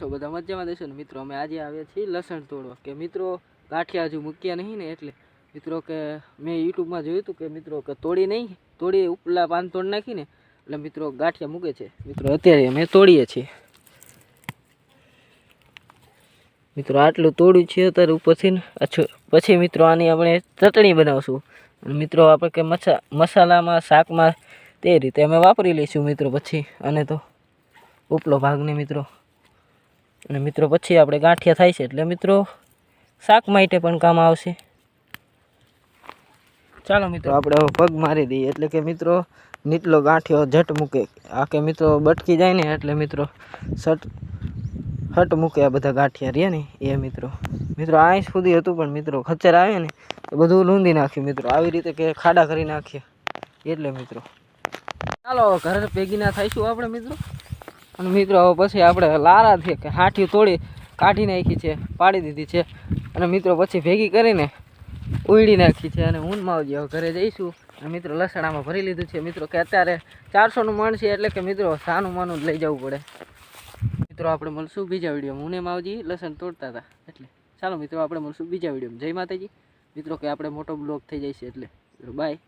છો? બધા મજામાં દેશો ને? મિત્રો, અમે આજે આવ્યા છીએ લસણ તોડવા. કે મિત્રો, ગાંઠિયા હજુ મૂક્યા નહીં ને એટલે. મિત્રો, કે મેં યુટ્યુબમાં જોયું હતું કે મિત્રો, કે તોડી નહીં, તોડી ઉપલા પાન તોડ નાખીને એટલે મિત્રો ગાંઠિયા મૂકે છે. મિત્રો, અત્યારે અમે તોડીએ છીએ. મિત્રો, આટલું તોડ્યું છે અત્યારે ઉપરથી પછી મિત્રો આની આપણે ચટણી બનાવશું. મિત્રો, આપણે કે મસા, મસાલામાં, શાકમાં તે રીતે અમે વાપરી લઈશું મિત્રો પછી. અને તો ઉપલો ભાગને મિત્રો અને મિત્રો, પછી આપણે ગાંઠિયા થાય છે એટલે મિત્રો, શાક માટે પણ કામ આવશે. ચાલો મિત્રો. આપણે હવે પગ મારી દઈએ. એટલે કે મિત્રો નીચલો ગાંઠિયો ઝટ મૂકે. આ કે મિત્રો બટકી જાય ને, એટલે મિત્રો સટ, હટ મૂકે આ બધા ગાંઠિયા. રહ્યા ને? એ મિત્રો. મિત્રો અહીં સુધી હતું પણ મિત્રો ખચ્ચર આવે ને, તો બધું લૂંદી નાખ્યું મિત્રો. આવી રીતે કે ખાડા કરી નાખીએ. એટલે મિત્રો. ચાલો, ઘરે ભેગી ના થઈશું આપણે મિત્રો? અને મિત્રો, હવે પછી આપણે લારા છે કે હાઠિયું તોડી કાઢી નાખી છે, પાડી દીધી છે. અને મિત્રો, પછી ભેગી કરીને ઉડી નાખી છે અને ઊનમાં આવજે હવે ઘરે જઈશું. અને મિત્રો, લસણામાં ભરી લીધું છે. મિત્રો, કે અત્યારે ચારસોનું મણ છે એટલે કે મિત્રો, સાનું માનું લઈ જવું પડે. મિત્રો, આપણે મળશું બીજા વિડીયોમાં. હું ને માવજી લસણ તોડતા હતા. એટલે ચાલો મિત્રો, આપણે મળશું બીજા વિડીયોમાં. જય માતાજી. મિત્રો, કે આપણે મોટો બ્લોગ થઈ જાય છે એટલે. બાય.